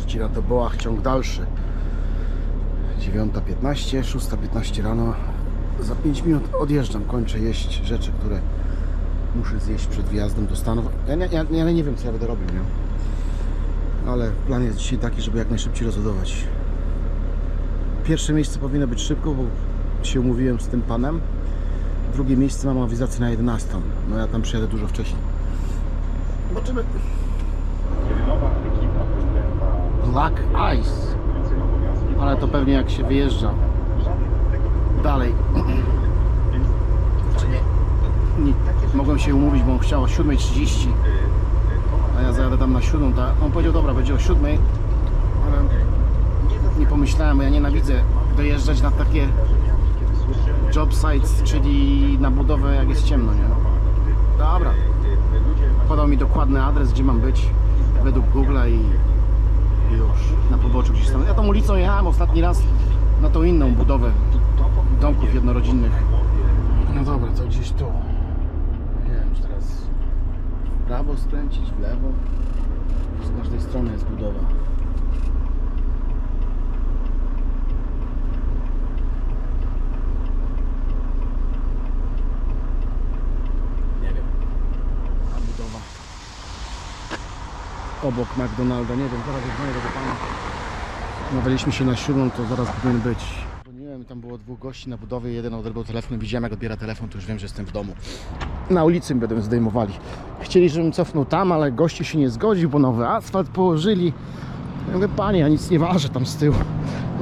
Życie na tobołach, ciąg dalszy. 9.15, 6.15 rano. Za 5 minut odjeżdżam, kończę jeść rzeczy, które muszę zjeść przed wyjazdem do Stanów. Ja nie, ja, ja nie wiem, co ja będę robił, nie? Ale plan jest dzisiaj taki, żeby jak najszybciej rozładować. Pierwsze miejsce powinno być szybko, bo się umówiłem z tym panem. Drugie miejsce mam awizację na 11. No ja tam przyjadę dużo wcześniej. Zobaczymy. Black Ice. Ale to pewnie jak się wyjeżdża dalej. Czy nie? nie? Mogłem się umówić, bo on chciał o 7.30. A ja zajadę tam na 7. To on powiedział, dobra, będzie o 7. Ale nie pomyślałem, bo ja nienawidzę dojeżdżać na takie job sites, czyli na budowę jak jest ciemno, nie? Dobra. Podał mi dokładny adres, gdzie mam być według Google'a i już na poboczu gdzieś tam. Ja tą ulicą jechałem ostatni raz na tą inną budowę domków jednorodzinnych. No dobra, to gdzieś tu. Nie wiem, czy teraz w prawo skręcić, w lewo. Z każdej strony jest budowa. Nie wiem. A budowa obok McDonalda, nie wiem, zaraz dzwonię do pana. Umawialiśmy się na siódmą, to zaraz powinien być. Dzwoniłem, tam było dwóch gości na budowie, jeden odebrał telefon, widziałem jak odbiera telefon, to już wiem, że jestem w domu. Na ulicy mi będą zdejmowali. Chcieli, żebym cofnął tam, ale gościu się nie zgodził, bo nowy asfalt położyli. Ja mówię, panie, ja nic nie ważę tam z tyłu.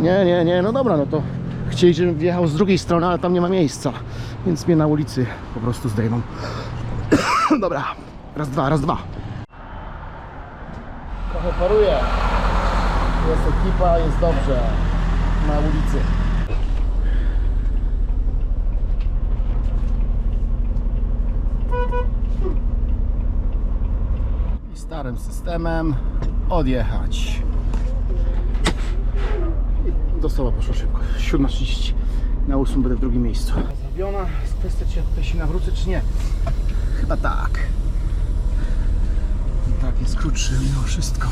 Nie, nie, nie, no dobra, no to chcieli, żebym wjechał z drugiej strony, ale tam nie ma miejsca. Więc mnie na ulicy po prostu zdejmą. dobra, raz, dwa, raz, dwa. Trochę paruje. Jest ekipa, jest dobrze. Na ulicy. I starym systemem odjechać. I do stoła poszło szybko. 7.30. Na 8 będę w drugim miejscu. Zrobiona. Jest kwestia, czy się nawrócę, czy nie. Chyba tak. Jest krótszy mimo wszystko.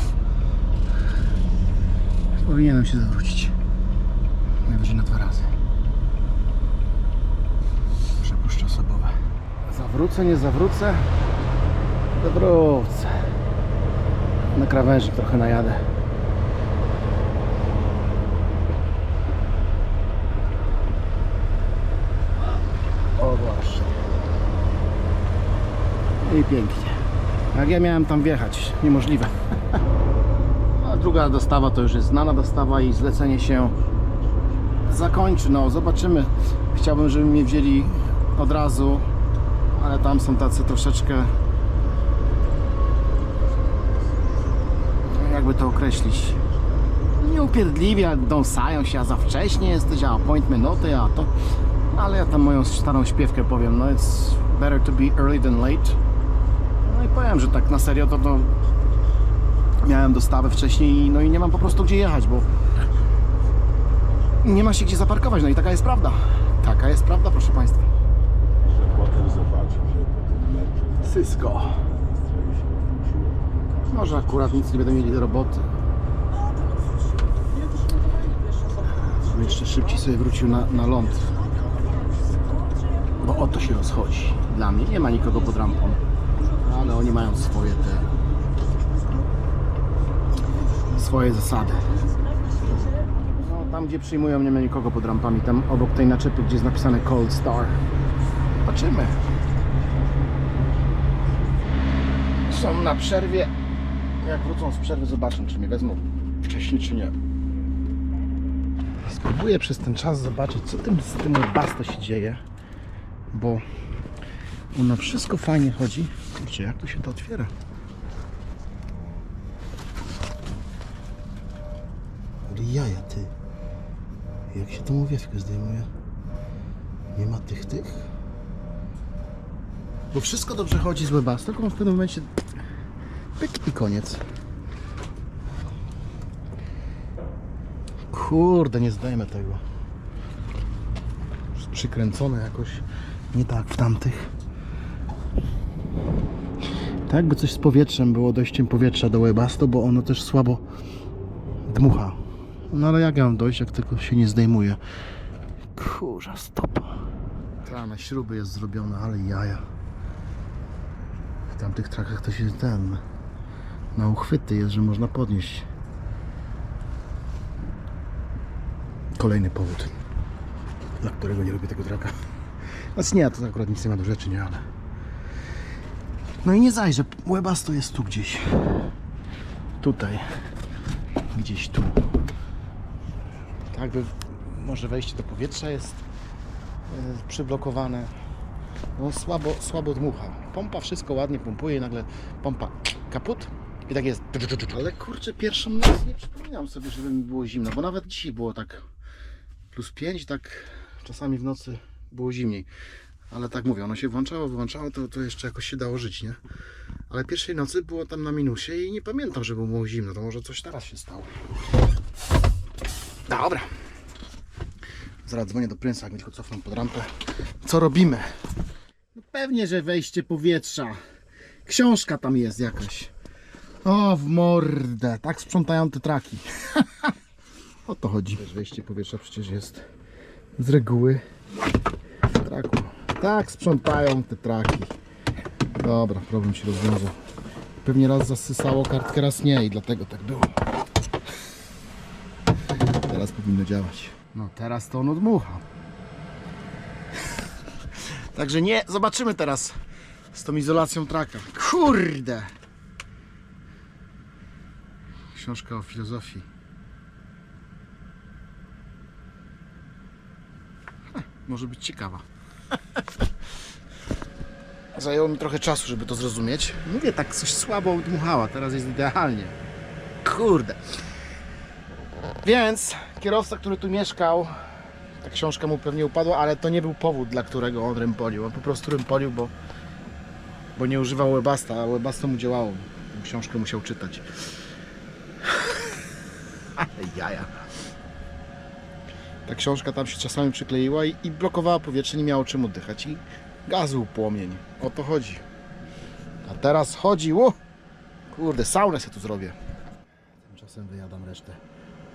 Powinienem się zawrócić. Najwyżej na dwa razy. Przepuszczę osobowe. Zawrócę, nie zawrócę? Zawrócę. Na krawędzi trochę najadę. O właśnie. I pięknie. Jak ja miałem tam wjechać? Niemożliwe. A druga dostawa to już jest znana dostawa i zlecenie się zakończy. No, zobaczymy. Chciałbym, żeby mnie wzięli od razu, ale tam są tacy troszeczkę. Jakby to określić? Nieupierdliwi, a dąsają się, a za wcześnie jesteś, a appointment noty, a to. Ale ja tam moją starą śpiewkę powiem, no it's better to be early than late. No i powiem, że tak na serio to, to miałem dostawę wcześniej, no i nie mam po prostu gdzie jechać, bo nie ma się gdzie zaparkować, no i taka jest prawda. Taka jest prawda, proszę Państwa. że potem zobaczył, że Sysko. Może akurat nic nie będę mieli do roboty. Jeszcze szybciej sobie wrócił na, na ląd. Bo o to się rozchodzi. Dla mnie nie ma nikogo pod rampą. Oni mają swoje te... Swoje zasady. No, tam gdzie przyjmują nie ma nikogo pod rampami. Tam obok tej naczepy, gdzie jest napisane Cold Star. Zobaczymy. Są na przerwie. Jak wrócą z przerwy, zobaczę, czy mnie wezmą wcześniej, czy nie. Spróbuję przez ten czas zobaczyć, co tym, z tym basta się dzieje, bo ono wszystko fajnie chodzi. Kurczę, jak to się to otwiera? Ale jaja, ty. Jak się tą owiewkę zdejmuje? Nie ma tych, tych? Bo wszystko dobrze chodzi z Webasta, tylko w pewnym momencie pyk i koniec. Kurde, nie zdajemy tego. Przykręcone jakoś nie tak w tamtych. Tak, by coś z powietrzem było, dojściem powietrza do Webasto, bo ono też słabo dmucha. No ale jak ja mam dojść, jak tylko się nie zdejmuje? Kurza, stopa. Ta, na śruby jest zrobiona, ale jaja. W tamtych trakach to się ten... Na uchwyty jest, że można podnieść. Kolejny powód, dla którego nie lubię tego traka. Znaczy nie, to akurat nic nie ma do rzeczy, nie, ale... No i nie zajrzę, Webasto jest tu gdzieś. Tutaj. Gdzieś tu. Tak by może wejście do powietrza jest e, przyblokowane. No słabo, słabo dmucha. Pompa wszystko ładnie pompuje i nagle pompa kaput i tak jest. Ale kurczę, pierwszą noc nie przypominam sobie, żeby mi było zimno, bo nawet dzisiaj było tak plus 5, tak czasami w nocy było zimniej. Ale tak mówię, ono się włączało, wyłączało, to, to jeszcze jakoś się dało żyć, nie? Ale pierwszej nocy było tam na minusie i nie pamiętam, żeby było zimno. To może coś teraz się stało. Dobra. Zaraz dzwonię do prynsa, jak tylko cofną pod rampę. Co robimy? No pewnie, że wejście powietrza. Książka tam jest jakaś. O, w mordę. Tak sprzątają te traki. o to chodzi. Wejście powietrza przecież jest z reguły w traku. Tak sprzątają te traki. Dobra, problem się rozwiązał. Pewnie raz zasysało kartkę, raz nie i dlatego tak było. Teraz powinno działać. No teraz to on odmucha. Także nie, zobaczymy teraz z tą izolacją traka. Kurde! Książka o filozofii. Heh, może być ciekawa. Zajęło mi trochę czasu, żeby to zrozumieć. Mówię, tak coś słabo dmuchała, teraz jest idealnie. Kurde. Więc kierowca, który tu mieszkał, ta książka mu pewnie upadła, ale to nie był powód, dla którego on rympolił. On po prostu rympolił, bo, bo nie używał Webasta, a Webasto mu działało. Książkę musiał czytać. Ale jaja. Ta książka tam się czasami przykleiła i, i blokowała powietrze, nie miało czym oddychać i gazu płomień. O to chodzi. A teraz chodzi, o! Kurde, saunę sobie tu zrobię. Tymczasem wyjadam resztę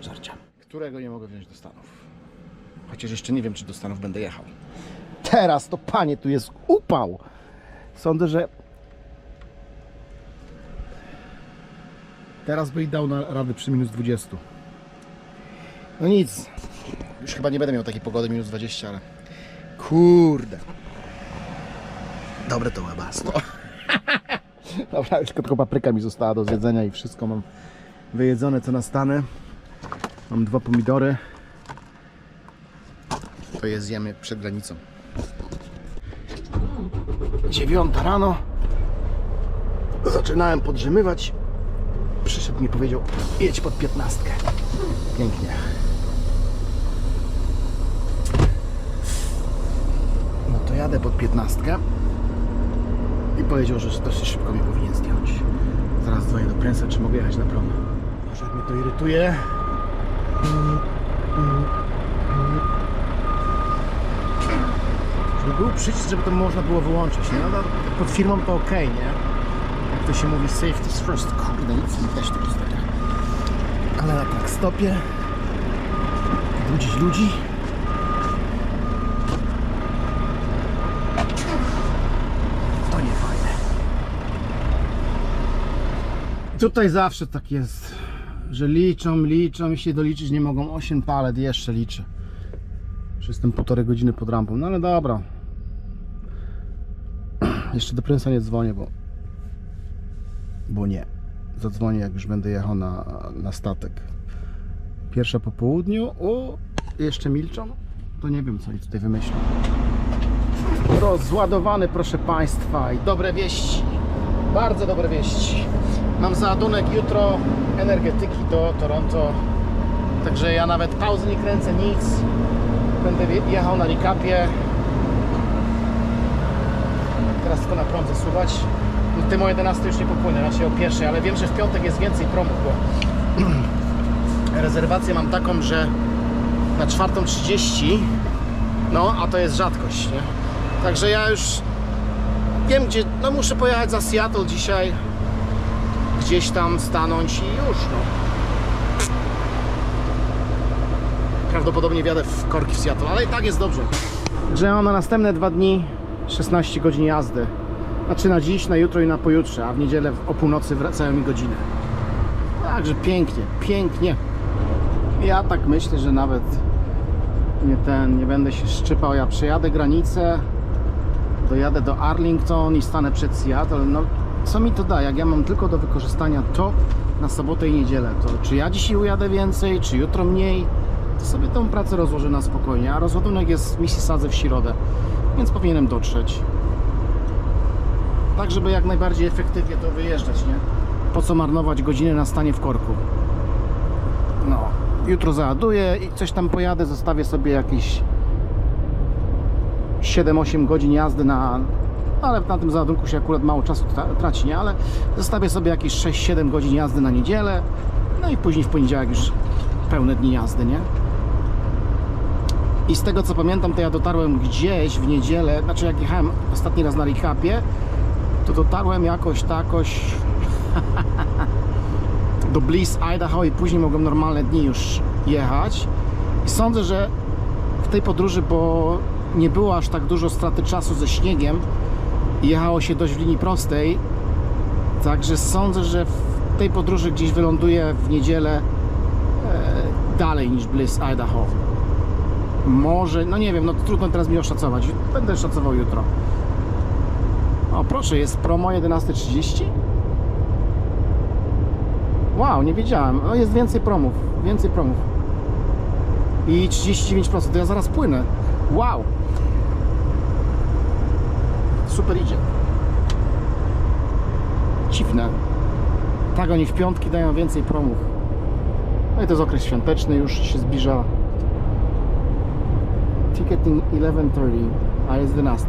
żarcia, którego nie mogę wziąć do Stanów. Chociaż jeszcze nie wiem, czy do Stanów będę jechał. Teraz to panie, tu jest upał. Sądzę, że teraz by i dał na rady przy minus 20. No nic. Już chyba nie będę miał takiej pogody minus 20, ale kurde. Dobre to webasto. Dobra, już tylko papryka mi została do zjedzenia i wszystko mam wyjedzone co na stanę. Mam dwa pomidory. To je zjemy przed granicą. Dziewiąta rano. Zaczynałem podrzemywać. Przyszedł mi powiedział, jedź pod piętnastkę. Pięknie. No to jadę pod piętnastkę. I powiedział, że dosyć szybko mi powinien zdjąć. Zaraz dzwonię do pręsa, czy mogę jechać na prom. Może jak mnie to irytuje. Żeby był przycisk, żeby to można było wyłączyć, nie? No, to pod firmą to ok, nie? Jak to się mówi, safety first. Kurde, nic mi też taki zdania. Ale na tak stopie. Budzić ludzi. To nie fajne. Tutaj zawsze tak jest, że liczą, liczą i się doliczyć nie mogą. 8 palet jeszcze liczę. Już jestem półtorej godziny pod rampą, no ale dobra. Jeszcze do prynsa nie dzwonię, bo bo nie. Zadzwonię jak już będę jechał na, na statek. Pierwsza po południu. O, jeszcze milczą. To nie wiem co oni tutaj wymyślą. Rozładowany proszę Państwa i dobre wieści. Bardzo dobre wieści. Mam załadunek jutro energetyki do Toronto. Także ja nawet pauzy nie kręcę, nic. Będę jechał na recapie. Teraz tylko na prom zasuwać. No, Tym o 11 już nie popłynę, raczej o pierwszej, ale wiem, że w piątek jest więcej promów, bo rezerwację mam taką, że na 4.30 no, a to jest rzadkość, nie? Także ja już wiem gdzie, no muszę pojechać za Seattle dzisiaj gdzieś tam stanąć i już, no. prawdopodobnie wjadę w korki w Seattle, ale i tak jest dobrze. Że mam na następne dwa dni 16 godzin jazdy. Znaczy na dziś, na jutro i na pojutrze, a w niedzielę o północy wracają mi godziny. Także pięknie, pięknie. Ja tak myślę, że nawet nie ten, nie będę się szczypał. Ja przejadę granicę, dojadę do Arlington i stanę przed Seattle. No, co mi to da? Jak ja mam tylko do wykorzystania to na sobotę i niedzielę, to czy ja dzisiaj ujadę więcej, czy jutro mniej, to sobie tą pracę rozłożę na spokojnie. A rozładunek jest w Mississadze w środę, więc powinienem dotrzeć. Tak, żeby jak najbardziej efektywnie to wyjeżdżać, nie? Po co marnować godziny na stanie w korku? No, jutro załaduję i coś tam pojadę, zostawię sobie jakieś 7-8 godzin jazdy na. Ale na tym załadunku się akurat mało czasu tra- traci, nie? Ale zostawię sobie jakieś 6-7 godzin jazdy na niedzielę. No i później w poniedziałek już pełne dni jazdy, nie? I z tego co pamiętam, to ja dotarłem gdzieś w niedzielę, znaczy jak jechałem ostatni raz na recapie, to dotarłem jakoś takoś do Bliss, Idaho i później mogłem normalne dni już jechać. I sądzę, że w tej podróży, bo nie było aż tak dużo straty czasu ze śniegiem jechało się dość w linii prostej, także sądzę, że w tej podróży gdzieś wyląduję w niedzielę e, dalej niż Bliss, Idaho. Może, no nie wiem, no trudno teraz mi oszacować. Będę szacował jutro. O, proszę, jest promo 11.30? Wow, nie wiedziałem. No jest więcej promów, więcej promów. I 39%, to ja zaraz płynę. Wow. Super idzie. Dziwne. Tak, oni w piątki dają więcej promów. No i to jest okres świąteczny, już się zbliża. Ticketing 11.30, a jest 11.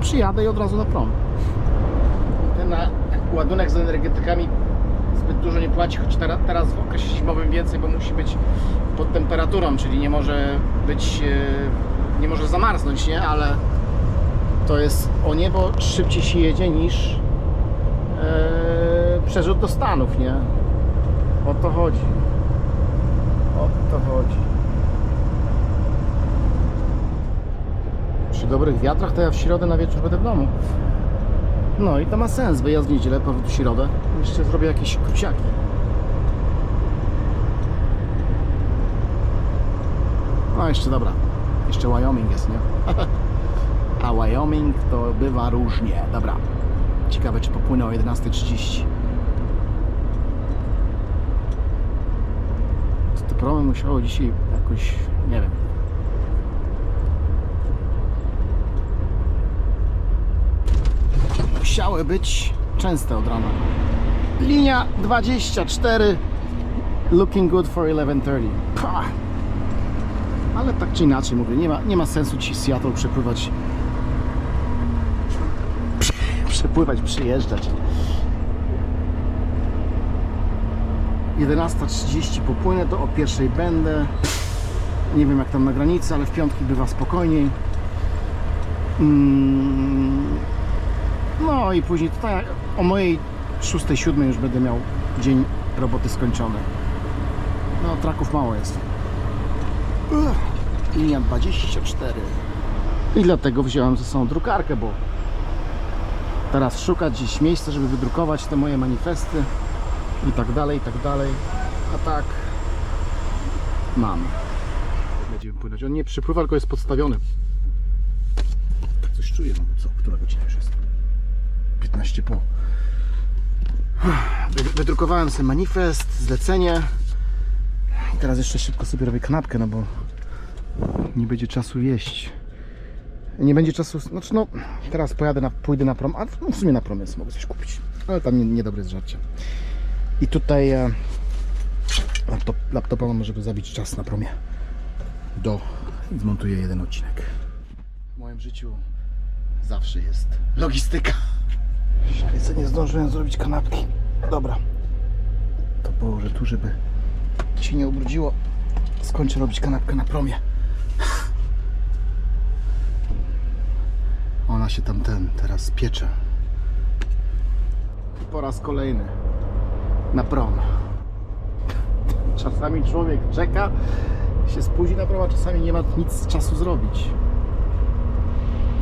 Przyjadę i od razu na prom. Ten ładunek z energetykami zbyt dużo nie płaci, choć teraz, teraz w okresie zimowym więcej, bo musi być pod temperaturą, czyli nie może być, e, nie może zamarznąć, nie? Ale to jest o niebo szybciej się jedzie niż e, przerzut do Stanów, nie? O to chodzi. O to chodzi. Przy dobrych wiatrach to ja w środę na wieczór będę w domu. No i to ma sens, wyjazd w niedzielę, powrót w środę. Jeszcze zrobię jakieś kruciaki. No jeszcze dobra. Jeszcze Wyoming jest, nie? A Wyoming to bywa różnie. Dobra. Ciekawe czy popłynę o 11.30. To promy musiało dzisiaj jakoś, nie wiem. Musiały być częste od rana. Linia 24 Looking good for 11.30 Pah. Ale tak czy inaczej mówię, nie ma, nie ma sensu ci Seattle przepływać Prze- przepływać, przyjeżdżać 11.30 popłynę, to o pierwszej będę nie wiem jak tam na granicy, ale w piątki bywa spokojniej mm. No i później tutaj o mojej 6-7 już będę miał dzień roboty skończony. No traków mało jest. Linia 24. I dlatego wziąłem ze sobą drukarkę, bo teraz szukać gdzieś miejsca, żeby wydrukować te moje manifesty i tak dalej, i tak dalej. A tak mam. Będziemy płynąć. On nie przypływa, tylko jest podstawiony. Tak coś czuję, no co? Która godzina już jest? 15 po. Wy- Wydrukowałem sobie manifest, zlecenie. I teraz jeszcze szybko sobie robię kanapkę, no bo nie będzie czasu jeść. Nie będzie czasu, znaczy no, teraz pojadę na, pójdę na prom, a no w sumie na prom jest, mogę coś kupić. Ale tam nie- niedobre jest żarcie. I tutaj e, laptop, laptopa mam, żeby zabić czas na promie. Do, zmontuję jeden odcinek. W moim życiu zawsze jest logistyka. Świecę nie zdążyłem zrobić kanapki. Dobra. To położę tu, żeby się nie ubrudziło. Skończę robić kanapkę na promie. Się tam ten teraz piecze. Po raz kolejny na prom. Czasami człowiek czeka się spóźni na prawa, czasami nie ma nic z czasu zrobić.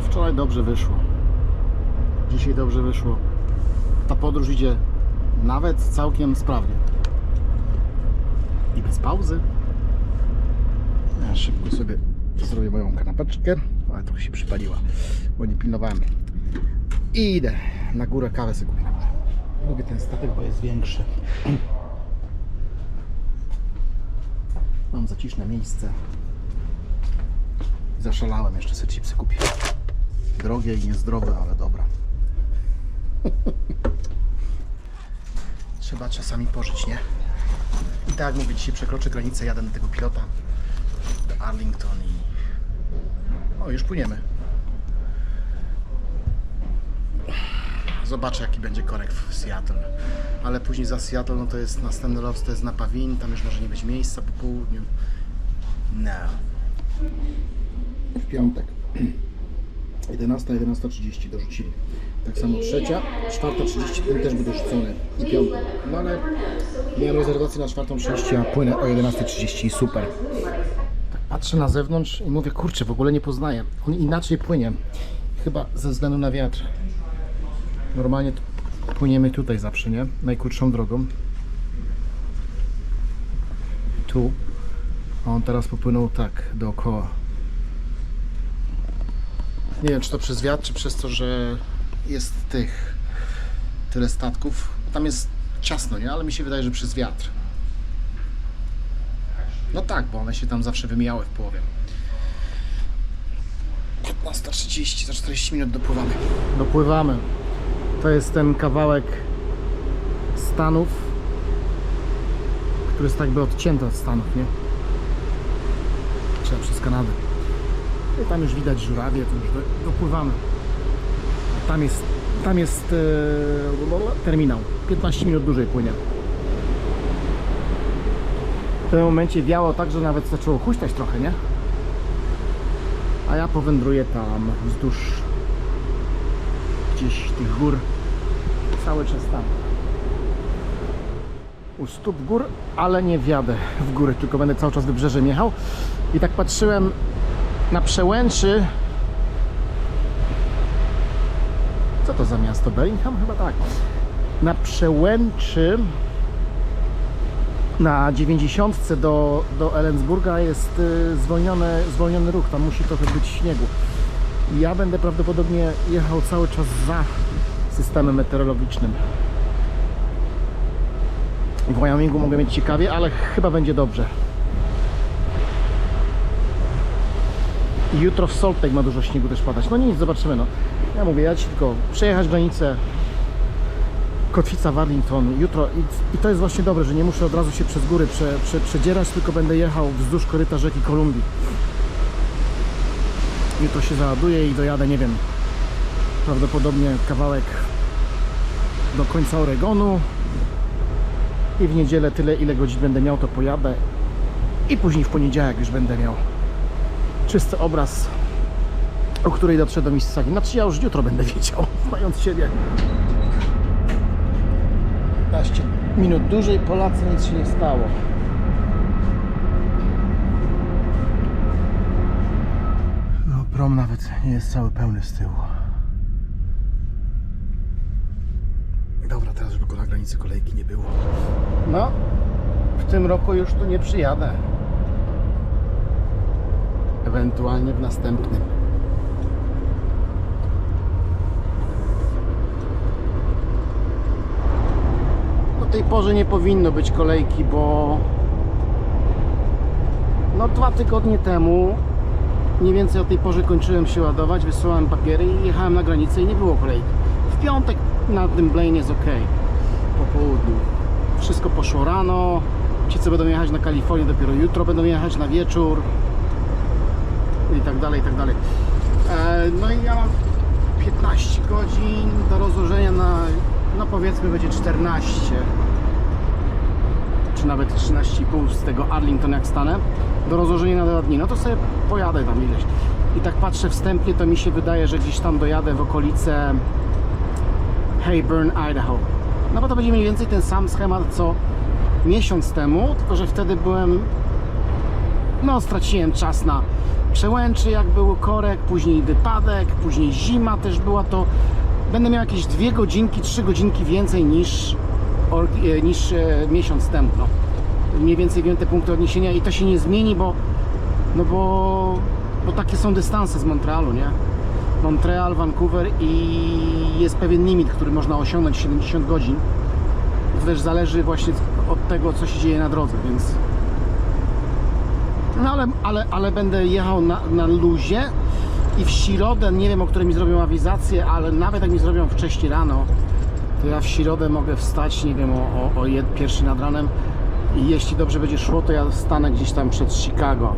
Wczoraj dobrze wyszło. Dzisiaj dobrze wyszło. Ta podróż idzie nawet całkiem sprawnie. I bez pauzy. Ja szybko sobie zrobię moją kanapeczkę, ale trochę się przypaliła, bo nie pilnowałem. I idę na górę kawę sobie kupię. Lubię ten statek, bo jest większy. Mam zaciszne miejsce. Zaszalałem, jeszcze sobie chipsy kupię. Drogie i niezdrowe, ale dobra. Trzeba czasami pożyć, nie? I tak jak mówię, dzisiaj przekroczę granicę, jadę na tego pilota do Arlington i... O, już płyniemy. Zobaczę jaki będzie korek w Seattle. Ale później za Seattle, no to jest następny lot, to jest na Pawin, tam już może nie być miejsca po południu. No. W piątek. 11, 11.30 dorzucili. Tak samo trzecia, 4.30 ten też był dorzucony i piątek. No ale miałem rezerwację na 4.30, a płynę o 11.30 i super. Patrzę na zewnątrz i mówię, kurczę, w ogóle nie poznaję. On inaczej płynie. Chyba ze względu na wiatr. Normalnie płyniemy tutaj zawsze, nie? Najkrótszą drogą. Tu. A on teraz popłynął tak, dookoła. Nie wiem, czy to przez wiatr, czy przez to, że jest tych tyle statków. Tam jest ciasno, nie? Ale mi się wydaje, że przez wiatr. No tak, bo one się tam zawsze wymijały w połowie. 15.30, za 40 minut dopływamy. Dopływamy. To jest ten kawałek Stanów, który jest tak by odcięty od Stanów, nie? Trzeba przez Kanadę. I tam już widać żurawie, to już do- dopływamy. Tam jest, tam jest e, terminał. 15 minut dłużej płynie. W tym momencie wiało tak, że nawet zaczęło huśtać trochę, nie? A ja powędruję tam wzdłuż gdzieś tych gór. Cały czas tam. U stóp gór, ale nie wjadę w góry, tylko będę cały czas wybrzeżem jechał. I tak patrzyłem na przełęczy. Co to za miasto? Bellingham? Chyba tak. Na przełęczy na 90 do, do Ellensburga jest y, zwolnione, zwolniony ruch, tam musi trochę być śniegu. Ja będę prawdopodobnie jechał cały czas za systemem meteorologicznym. W Wyomingu mogę mieć ciekawie, ale chyba będzie dobrze. Jutro w Salt Lake ma dużo śniegu też padać. No nic, zobaczymy no. Ja mówię, ja ci tylko przejechać granicę, kotwica w Arlington jutro i, i to jest właśnie dobre, że nie muszę od razu się przez góry prze, prze, przedzierać, tylko będę jechał wzdłuż koryta rzeki Kolumbii. Jutro się załaduję i dojadę, nie wiem, prawdopodobnie kawałek do końca Oregonu i w niedzielę tyle, ile godzin będę miał, to pojadę i później w poniedziałek już będę miał czysty obraz, o której dotrze do Mississaugi. Znaczy ja już jutro będę wiedział, mając siebie. 15 minut dłużej, Polacy nic się nie stało. No, prom nawet nie jest cały pełny z tyłu. Dobra, teraz żeby go na granicy kolejki nie było. No, w tym roku już tu nie przyjadę. Ewentualnie w następnym. O tej porze nie powinno być kolejki, bo no dwa tygodnie temu mniej więcej o tej porze kończyłem się ładować, wysyłałem papiery i jechałem na granicę i nie było kolejki. W piątek na tym Blaine jest ok. Po południu. Wszystko poszło rano. Ci, co będą jechać na Kalifornię, dopiero jutro będą jechać na wieczór. I tak dalej, i tak dalej. E, no i ja mam 15 godzin do rozłożenia na, no powiedzmy będzie 14 czy nawet 13,5 z tego Arlington jak stanę do rozłożenia na dwa dni, no to sobie pojadę tam ileś. I tak patrzę wstępnie, to mi się wydaje, że gdzieś tam dojadę w okolice Hayburn, Idaho. No bo to będzie mniej więcej ten sam schemat co miesiąc temu, tylko że wtedy byłem no straciłem czas na przełęczy, jak był korek, później wypadek, później zima też była to. Będę miał jakieś dwie godzinki, trzy godzinki więcej niż, e, niż e, miesiąc temu. No. Mniej więcej wiem te punkty odniesienia i to się nie zmieni, bo no bo, bo takie są dystanse z Montrealu, nie? Montreal, Vancouver i jest pewien limit, który można osiągnąć 70 godzin. To też zależy właśnie od tego, co się dzieje na drodze, więc no ale, ale, ale będę jechał na, na luzie i w środę, nie wiem o której mi zrobią awizację, ale nawet jak mi zrobią wcześniej rano, to ja w środę mogę wstać, nie wiem, o, o, o jed, pierwszy nad ranem i jeśli dobrze będzie szło, to ja stanę gdzieś tam przed Chicago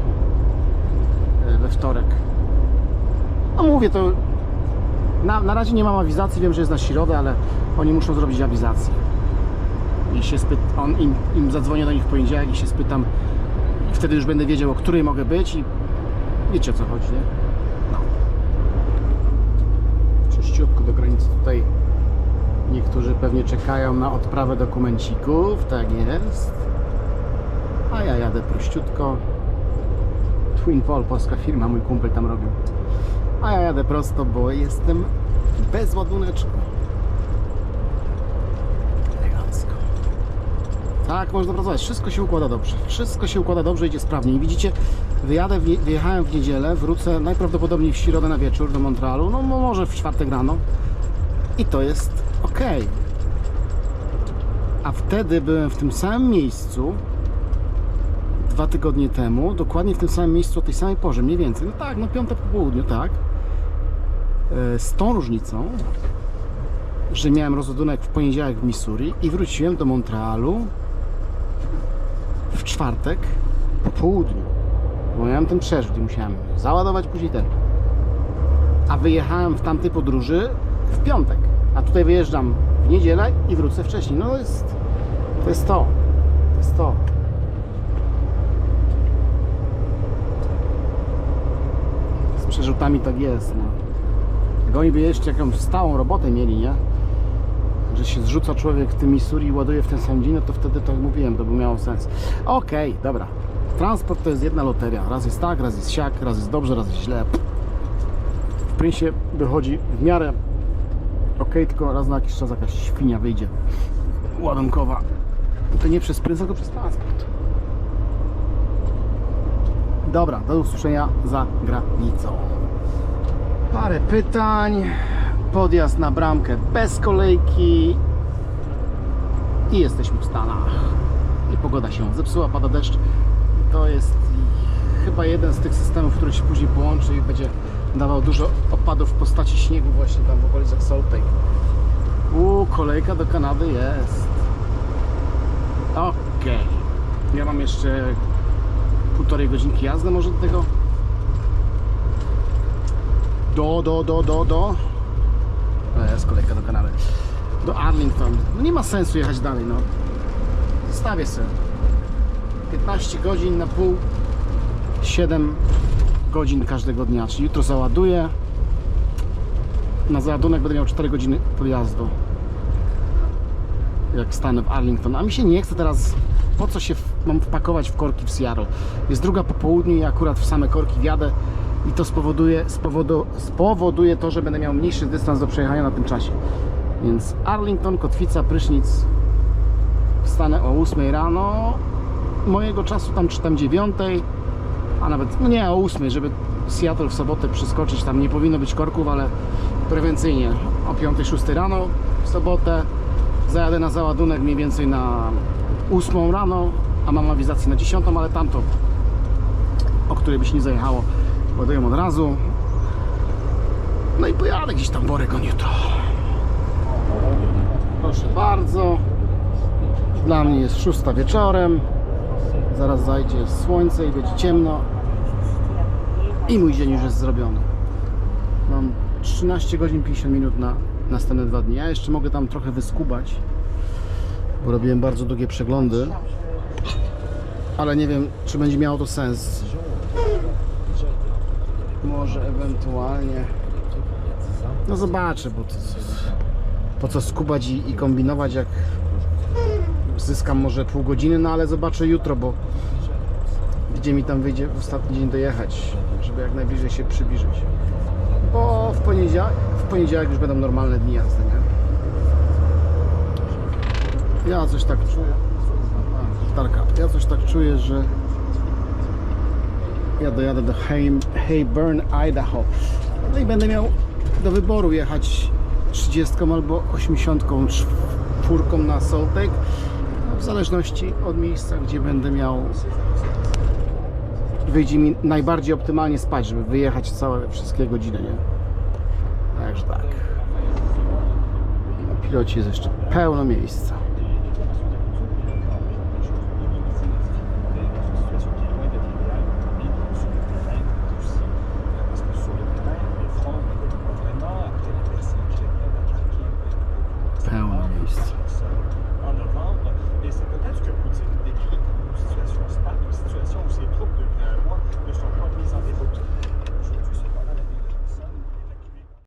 e, we wtorek. No mówię, to na, na razie nie mam awizacji, wiem, że jest na środę, ale oni muszą zrobić awizację. I się on, im, im zadzwonię do nich w poniedziałek i się spytam, wtedy już będę wiedział, o której mogę być i wiecie o co chodzi, nie? No. Czyściutko do granicy tutaj niektórzy pewnie czekają na odprawę dokumencików, tak jest. A ja jadę prościutko. Twin polska firma, mój kumpel tam robił. A ja jadę prosto, bo jestem bez ładuneczku. Elegancko. Tak, można pracować. Wszystko się układa dobrze. Wszystko się układa dobrze, idzie sprawnie. I widzicie, wyjadę, wyjechałem w niedzielę, wrócę najprawdopodobniej w środę na wieczór do Montrealu, no mo- może w czwartek rano. I to jest ok. A wtedy byłem w tym samym miejscu dwa tygodnie temu, dokładnie w tym samym miejscu o tej samej porze, mniej więcej. No tak, no piąte po południu, tak. E, Z tą różnicą, że miałem rozładunek w poniedziałek w Missouri i wróciłem do Montrealu w czwartek po południu. Bo miałem ten przerzut i musiałem załadować później ten. A wyjechałem w tamtej podróży w piątek. A tutaj wyjeżdżam w niedzielę i wrócę wcześniej. No jest to. Jest to. to, jest to. Z przerzutami tak jest. No. Jak oni by jeszcze jakąś stałą robotę mieli, nie? Że się zrzuca człowiek w tym Missouri i ładuje w ten sam dzień, no to wtedy tak mówiłem, to by miało sens. Okej, dobra. Transport to jest jedna loteria. Raz jest tak, raz jest siak, raz jest dobrze, raz jest źle. W Princie wychodzi w miarę ok, tylko raz na jakiś czas jakaś świnia wyjdzie ładunkowa. To nie przez Prince, tylko przez transport. Dobra, do usłyszenia za granicą. Parę pytań. Podjazd na bramkę bez kolejki. I jesteśmy w Stanach. I pogoda się zepsuła, pada deszcz. To jest chyba jeden z tych systemów, który się później połączy i będzie dawał dużo opadów w postaci śniegu właśnie tam w okolicach Salt Lake. Uuu, kolejka do Kanady jest. Okej. Ja mam jeszcze półtorej godzinki jazdy może do tego. Do, do, do, do, do. To jest kolejka do Kanady. Do Arlington. No nie ma sensu jechać dalej, no. Stawię sobie. 15 godzin na pół. 7 godzin każdego dnia. Czyli jutro załaduję. Na załadunek będę miał 4 godziny podjazdu. Jak stanę w Arlington. A mi się nie chce teraz. Po co się mam wpakować w korki w Seattle? Jest druga po południu i akurat w same korki wjadę i to spowoduje, spowodu, spowoduje to, że będę miał mniejszy dystans do przejechania na tym czasie. Więc Arlington, Kotwica, Prysznic. Wstanę o 8 rano. Mojego czasu tam czy tam 9, a nawet, no nie o 8, żeby Seattle w sobotę przeskoczyć. Tam nie powinno być korków, ale prewencyjnie o 5-6 rano w sobotę. Zajadę na załadunek mniej więcej na 8 rano, a mam awizację na 10, ale tamto, o której by się nie zajechało, ładuję od razu. No i pojadę gdzieś tam w Oregon jutro. Proszę bardzo. Dla mnie jest 6 wieczorem. Zaraz zajdzie słońce i będzie ciemno. I mój dzień już jest zrobiony. Mam 13 godzin 50 minut na następne dwa dni. Ja jeszcze mogę tam trochę wyskubać, bo robiłem bardzo długie przeglądy. Ale nie wiem, czy będzie miało to sens. Może ewentualnie. No zobaczę, bo to, po co skubać i, i kombinować, jak zyskam może pół godziny, no ale zobaczę jutro, bo gdzie mi tam wyjdzie w ostatni dzień dojechać, żeby jak najbliżej się przybliżyć. Bo w poniedziałek, w poniedziałek już będą normalne dni jazdy, nie? Ja coś tak czuję. A, Tarka, ja coś tak czuję, że ja dojadę do Hay, Hayburn, Idaho. No i będę miał do wyboru jechać 30 albo 84 na Salt Lake. No, w zależności od miejsca, gdzie będę miał wyjdzie mi najbardziej optymalnie spać, żeby wyjechać całe wszystkie godziny, nie? Także tak. Na pilocie jest jeszcze pełno miejsca.